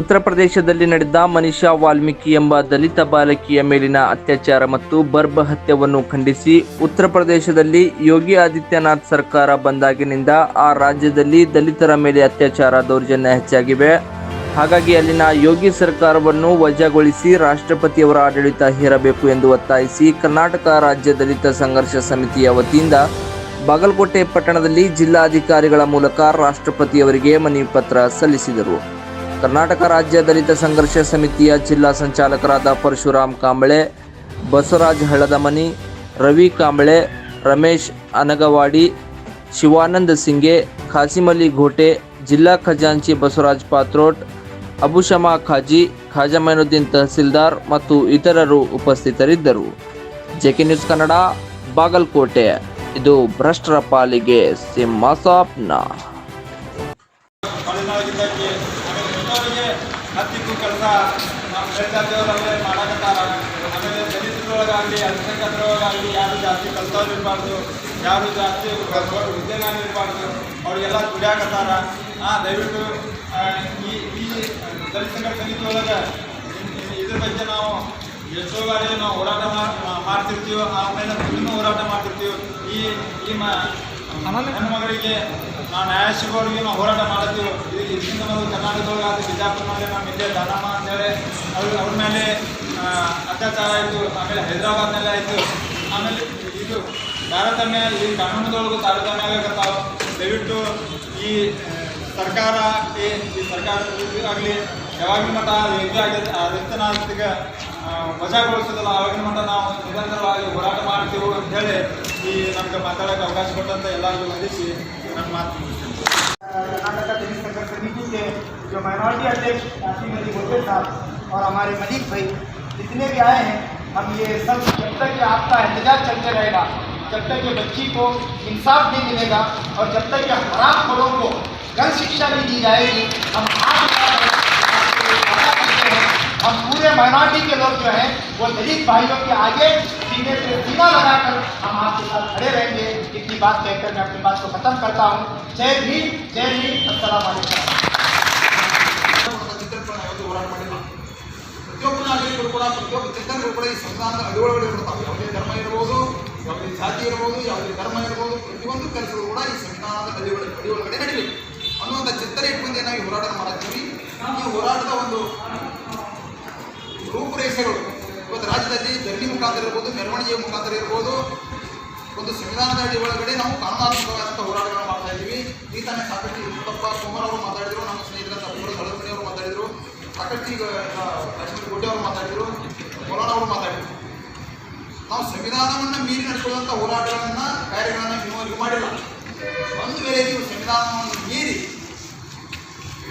ಉತ್ತರ ಪ್ರದೇಶದಲ್ಲಿ ನಡೆದ ಮನಿಷಾ ವಾಲ್ಮೀಕಿ ಎಂಬ ದಲಿತ ಬಾಲಕಿಯ ಮೇಲಿನ ಅತ್ಯಾಚಾರ ಮತ್ತು ಬರ್ಬ ಹತ್ಯವನ್ನು ಖಂಡಿಸಿ ಉತ್ತರ ಪ್ರದೇಶದಲ್ಲಿ ಯೋಗಿ ಆದಿತ್ಯನಾಥ್ ಸರ್ಕಾರ ಬಂದಾಗಿನಿಂದ ಆ ರಾಜ್ಯದಲ್ಲಿ ದಲಿತರ ಮೇಲೆ ಅತ್ಯಾಚಾರ ದೌರ್ಜನ್ಯ ಹೆಚ್ಚಾಗಿವೆ. ಹಾಗಾಗಿ ಅಲ್ಲಿನ ಯೋಗಿ ಸರ್ಕಾರವನ್ನು ವಜಾಗೊಳಿಸಿ ರಾಷ್ಟ್ರಪತಿಯವರ ಆಡಳಿತ ಹೇರಬೇಕು ಎಂದು ಒತ್ತಾಯಿಸಿ ಕರ್ನಾಟಕ ರಾಜ್ಯ ದಲಿತ ಸಂಘರ್ಷ ಸಮಿತಿಯ ವತಿಯಿಂದ ಬಾಗಲಕೋಟೆ ಪಟ್ಟಣದಲ್ಲಿ ಜಿಲ್ಲಾಧಿಕಾರಿಗಳ ಮೂಲಕ ರಾಷ್ಟ್ರಪತಿಯವರಿಗೆ ಮನವಿ ಪತ್ರ ಸಲ್ಲಿಸಿದರು. ಕರ್ನಾಟಕ ರಾಜ್ಯ ದಲಿತ ಸಂಘರ್ಷ ಸಮಿತಿಯ ಜಿಲ್ಲಾ ಸಂಚಾಲಕರಾದ ಪರಶುರಾಮ್ ಕಾಂಬಳೆ, ಬಸವರಾಜ್ ಹಳದಮನಿ, ರವಿ ಕಾಂಬಳೆ, ರಮೇಶ್ ಅನಗವಾಡಿ, ಶಿವಾನಂದ ಸಿಂಗೆ ಖಾಸಿಮಲಿ ಘೋಟೆ, ಜಿಲ್ಲಾ ಖಜಾಂಚಿ ಬಸವರಾಜ್ ಪಾತ್ರೋಟ್, ಅಬುಶಮಾ ಖಾಜಿ ಖಾಜಾ ಮೈನುದ್ದೀನ್ ತಹಸೀಲ್ದಾರ್ ಮತ್ತು ಇತರರು ಉಪಸ್ಥಿತರಿದ್ದರು. JK news Kannada, Bagalkote. ಇದು ಭ್ರಷ್ಟರ ಪಾಲಿಗೆ ಮಲೆನಾಡಿದ್ದಕ್ಕೆ ಹತ್ತಿಕ್ಕೂ ಕೆಲಸ ನಮ್ಮ ಮೇಲ್ಜಾತಿಯವರಲ್ಲೇ ಮಾಡಕತ್ತಾರ ಆಮೇಲೆ ದಲಿತರೊಳಗಾಗಲಿ ಅಲ್ಪಸಂಖ್ಯಾತರೊಳಗಾಗಲಿ ಯಾರು ಜಾಸ್ತಿ ಕಲ್ತವ್ರು ಇರಬಾರ್ದು ಯಾರು ಜಾಸ್ತಿ ಉದ್ಯೋಗ ಇರಬಾರ್ದು ಅವ್ರಿಗೆಲ್ಲ ದುಡಿಯಾಕತ್ತಾರ. ಆ ದಯವಿಟ್ಟು ಈ ಈ ದಲಿತ ಒಳಗೆ ಇದ್ರ ಬಗ್ಗೆ ನಾವು ಎಷ್ಟೋ ಬಾರಿ ನಾವು ಹೋರಾಟ ಮಾಡ್ತಿರ್ತೀವೋ ಮಾಡ್ತಿರ್ತೀವಿ ಆಮೇಲೆ ಇನ್ನೂ ಹೋರಾಟ ಮಾಡ್ತಿರ್ತೀವಿ ಈ ಈ ಮ ಹೆಣ್ಣು ಮಗಳಿಗೆ ನಾವು ನ್ಯಾಯ ಸಿಗೋರಿಗೆ ನಾವು ಹೋರಾಟ ಮಾಡ್ತೀವಿ ಇದು ಇದರಿಂದ ಮೊದಲು ಆದರೆ ಬಿಜಾಪುರನಲ್ಲಿ ನಾವು ಇಲ್ಲೇ ದಾನಮ್ಮ ಅಂತೇಳಿ ಅವ್ರ ಅವ್ರ ಮೇಲೆ ಅತ್ಯಾಚಾರ ಆಯಿತು, ಆಮೇಲೆ ಹೈದರಾಬಾದ್ನಲ್ಲಿ ಆಯಿತು. ಆಮೇಲೆ ಇದು ತಾರತಮ್ಯ ಈ ಕಾನೂನದೊಳಗೂ ತಾರತಮ್ಯ ಆಗಬೇಕಾಗ್ತಾವೆ ದಯವಿಟ್ಟು ಈ ಸರ್ಕಾರ ಈ ಸರ್ಕಾರ ಆಗಲಿ ಯಾವಾಗಿನ ಮಟ್ಟ ವ್ಯಕ್ತಿ ಆಗಿದೆ ವ್ಯಕ್ತನಾಸ್ತಿಗೆ ವಜಾಗೊಳಿಸೋದಲ್ಲ ಆವಾಗಿನ ಮಟ್ಟ ನಾವು ನಿರಂತರವಾಗಿ ಹೋರಾಟ ಮಾಡ್ತೀವಿ ಅಂತ ಹೇಳಿ ಈ ನಮಗೆ ಮಾತಾಡೋಕ್ಕೆ ಅವಕಾಶ ಕೊಟ್ಟಂತ ಎಲ್ಲರಿಗೂ ವಂದಿಸಿ. के जो माइनॉरिटी अध्यक्ष काशिम अली गोटे साहब और हमारे मलिक भाई जितने भी आए हैं हम ये सब जब तक कि आपका एहतजाज चलते रहेगा जब तक ये बच्ची को इंसाफ नहीं मिलेगा और जब तक ये हराम खोरों को गन शिक्षा नहीं दी जाएगी हम हम पूरे माइनॉरिटी के लोग जो हैं, वो दलित भाइयों के आगे सीने पे सीना लगाकर हम आपके साथ खड़े रहेंगे। बात कहकर मैं अपनी बात को खत्म करता हूँ जय भीम जय भीम अस्सलाम वालेकुम ಚಿತ್ರಪಣ ಯಾವತ್ತು ಹೋರಾಟ ಮಾಡಿಲ್ಲ ಪ್ರತಿಯೊಬ್ಬ ನಾಗರಿಕರು ಕೂಡ ಪ್ರತಿಯೊಬ್ಬ ಚೇತನರು ಕೂಡ ಈ ಸಂವಿಧಾನದ ಅಡಿಯೊಳಗಡೆ ಇರ್ತಾವೆ ಯಾವುದೇ ಧರ್ಮ ಇರ್ಬೋದು ಯಾವುದೇ ಜಾತಿ ಇರ್ಬೋದು ಯಾವುದೇ ಧರ್ಮ ಇರ್ಬೋದು ಪ್ರತಿಯೊಂದು ಕೆಲಸಗಳು ಕೂಡ ಈ ಸಂವಿಧಾನದ ಅಡಿಯೊಳಗೆ ಅಡಿಯೊಳಗಡೆ ನಡೀಬೇಕು ಅನ್ನುವಂಥ ಚಿಂತನೆ ಇಟ್ಕೊಂಡು ನಾವು ಈ ಹೋರಾಟ ಮಾಡ್ತೀವಿ ಈ ಹೋರಾಟದ ಒಂದು ರೂಪುರೇಷೆಗಳು ಇವತ್ತು ರಾಜ್ಯದಲ್ಲಿ ಧರಣಿ ಮುಖಾಂತರ ಇರ್ಬೋದು ಮೆರವಣಿಗೆಯ ಮುಖಾಂತರ ಇರ್ಬೋದು ಒಂದು ಸಂವಿಧಾನದ ಅಡಿ ಒಳಗಡೆ ನಾವು ಕಾನೂನಾತ್ಮಕವಾದಂಥ ಹೋರಾಟಗಳನ್ನು ಮಾಡ್ತಾ ಇದ್ದೀವಿ. ಈ ತಾನೇ ಸಾಕಷ್ಟು ಮುತ್ತಪ್ಪ ಕುಮಾರ್ ಅವರು ಮಾತಾಡಿದರು, ನಮ್ಮ ಸ್ನೇಹಿತರ ಅಬ್ಬರು ಸಳಗುಣಿ ಅವರು ಮಾತಾಡಿದರು, ಸಾಕಷ್ಟು ಈಗ ಲಕ್ಷ್ಮೀ ಗುಡ್ಡೆ ಅವರು ಮಾತಾಡಿದರು ಮೌಲಾನ ಅವರು ಮಾತಾಡಿದರು. ನಾವು ಸಂವಿಧಾನವನ್ನು ಮೀರಿ ನಡೆಸುವಂಥ ಹೋರಾಟಗಳನ್ನು ಕಾರ್ಯಗಳನ್ನು ಇನ್ನೂವರೆಗೂ ಮಾಡಿಲ್ಲ. ಒಂದು ವೇಳೆ ನೀವು ಸಂವಿಧಾನವನ್ನು ಮೀರಿ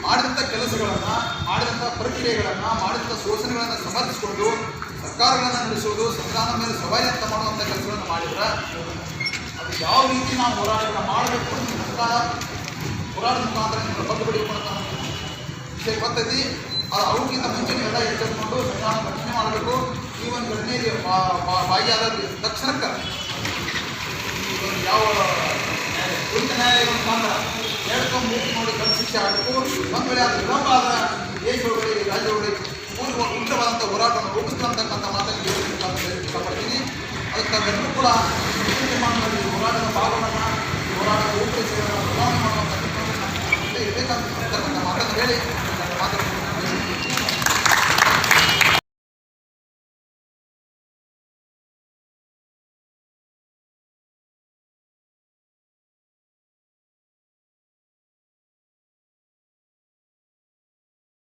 ಮಾಡಿದಂಥ ಕೆಲಸಗಳನ್ನು ಮಾಡಿದಂಥ ಪ್ರಕ್ರಿಯೆಗಳನ್ನು ಮಾಡಿದಂಥ ಶೋಷಣೆಗಳನ್ನು ಸಮರ್ಥಿಸಿಕೊಂಡು ಸರ್ಕಾರಗಳನ್ನು ನಡೆಸುವುದು ಸಂವಿಧಾನದ ಮೇಲೆ ಸವಾರಿ ಅಂತ ಮಾಡುವಂಥ ಕೆಲಸಗಳನ್ನು ಮಾಡಿದ್ರೆ ಅದು ಯಾವ ರೀತಿ ನಾವು ಹೋರಾಟಗಳನ್ನು ಮಾಡಬೇಕು ಅಂತ ಸರ್ಕಾರ ಹೋರಾಟದ ಮುಖಾಂತರ ನಿಮ್ಮನ್ನು ಬಿಡಬೇಕು ಅಂತ ವಿಷಯ ಗೊತ್ತೈತಿ. ಅದು ಅವ್ರಿಗಿಂತ ಮುಂಚೆ ಎಲ್ಲ ಎಚ್ಚರಿಕೊಂಡು ಸಂವಿಧಾನ ರಕ್ಷಣೆ ಮಾಡಬೇಕು. ಈ ಒಂದು ಘಟನೆಯಲ್ಲಿ ಭಾಗಿಯಾದ ತಕ್ಷಣಕ್ಕೆ ಯಾವ ಉಚ್ಚ ನ್ಯಾಯಾಲಯದ ಮುಖಾಂತರ ಹೇಳ್ಕೊಂಡು ಮೂರು ನೋಡಿ ಕಲ್ಲು ಶಿಕ್ಷೆ ಆಗಬೇಕು. ಒಂದು ವೇಳೆ ಅದು ವಿಳಂಬ ಆದ ತಾವೆಲ್ಲರೂ ಕೂಡ ನಿರ್ಮಾಣದಲ್ಲಿ ಹೋರಾಟದ ಈ ಹೋರಾಟದ ರೂಪರೇಷೆಗಳನ್ನು ಬದಲಾವಣೆ ಮಾಡುವಂಥ ಇರಬೇಕಂತ ಮಾತನ್ನು ಹೇಳಿ